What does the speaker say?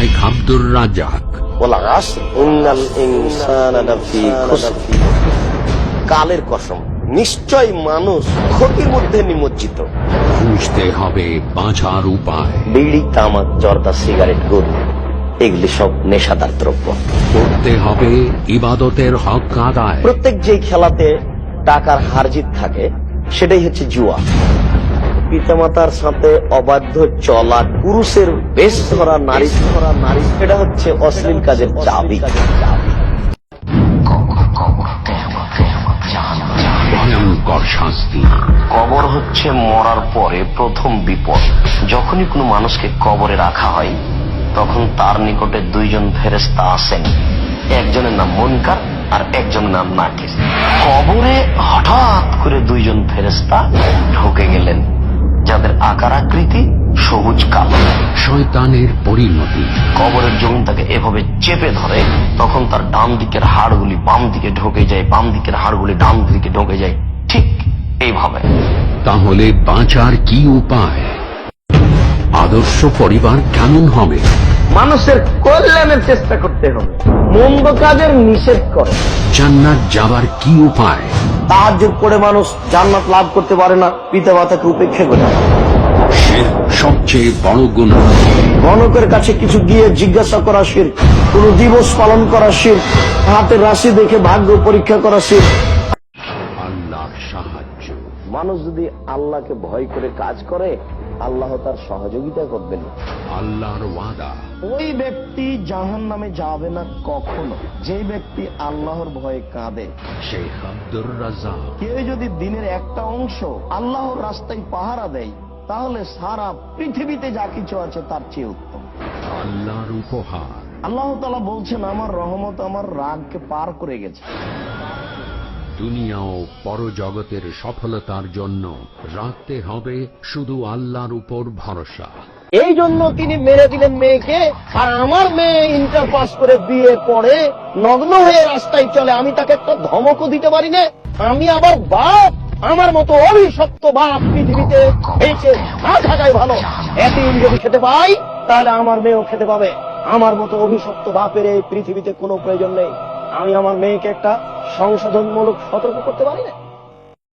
শাইখ আব্দুর রাজাক কালের কসম। নিশ্চয় মানুষ ক্ষতির মধ্যে নিমজ্জিত। খুঁজতে হবে বাঁচার উপায়। বিড়ি তামাক জর্দা সিগারেট গরু এগুলি সব নেশাদার দ্রব্য। করতে হবে ইবাদতের হক আদায়। প্রত্যেক যে খেলাতে টাকার হারজিত থাকে সেটাই হচ্ছে জুয়া। পিতামাতার সাথে অবাধ্য চলা পুরুষের বেশ ধরা নারী ধরা নারী এটা হচ্ছে অশ্লীল কাজের চাবি। ভয়ঙ্কর শাস্তি। কবর হচ্ছে মরার পরে প্রথম বিপদ। যখনই কোনো মানুষকে কবরে রাখা হয় তখন তার নিকটে দুইজন ফেরেস্তা আসেন। একজনের নাম মনকার আর একজনের নাম নাকিস কবরে হঠাৎ করে দুইজন ফেরেস্তা ঢুকে গেলেন। যাদের আকার আকৃতি সবুজ কালো। শয়তানের পরিণতি। কবরের জমিন তাকে এভাবে চেপে ধরে তখন তার ডান দিকের হাড়গুলি বাম দিকে ঢোকে যায় বাম দিকের হাড়গুলি ডান দিকে ঢোকে যায়। ঠিক এইভাবে। তাহলে বাঁচার কি উপায়? আদর্শ পরিবার কেমন হবে? মানুষের কল্যাণের চেষ্টা করতে হবে। মন্দ কাজের নিষেধ করে। জান্নাত যাবার কি উপায়? তাহাজ করে মানুষ জান্নাত লাভ করতে পারে না পিতা মাতাকে উপেক্ষা করে। সবচেয়ে বড় গুণ। গণকের কাছে কিছু গিয়ে জিজ্ঞাসা করা শির কোন দিবস পালন করা শির হাতের রাশি দেখে ভাগ্য পরীক্ষা করা শির। আল্লাহর সাহায্য। মানুষ যদি আল্লাহকে ভয় করে কাজ করে আল্লাহ তার সহযোগিতা করবেন। আল্লাহর ওয়াদা। ওই ব্যক্তি জাহান নামে যাবে না কখনো। যে ব্যক্তি আল্লাহর ভয়ে কাঁদে। শেখ আব্দুর কেউ যদি দিনের একটা অংশ আল্লাহর রাস্তায় পাহারা দেয় তাহলে সারা পৃথিবীতে যা কিছু আছে তার চেয়ে উত্তম। আল্লাহর উপহার। আল্লাহ তালা বলছেন আমার রহমত আমার রাগকে পার করে গেছে। দুনিয়া ও পরজগতের সফলতার জন্য রাখতে হবে শুধু আল্লাহর উপর ভরসা। এই জন্য তিনি মেরে দিলেন মেয়েকে, আর আমার মেয়ে ইন্টার পাস করে বিয়ে পড়ে নগ্ন হয়ে রাস্তায় চলে। আমি তাকে একটা ধমকও দিতে পারি না। আমি আবার বাপ, আমার মতো অভিশপ্ত বাপ পৃথিবীতে বেঁচে না থাকাই ভালো। এতিম যদি খেতে পাই, তাহলে আমার মেয়েও খেতে পাবে। আমার মতো অভিশপ্ত বাপের এই পৃথিবীতে কোনো প্রয়োজন নেই। আমি আমার মেয়েকে একটা সংশোধনমূলক সতর্ক করতে পারি না?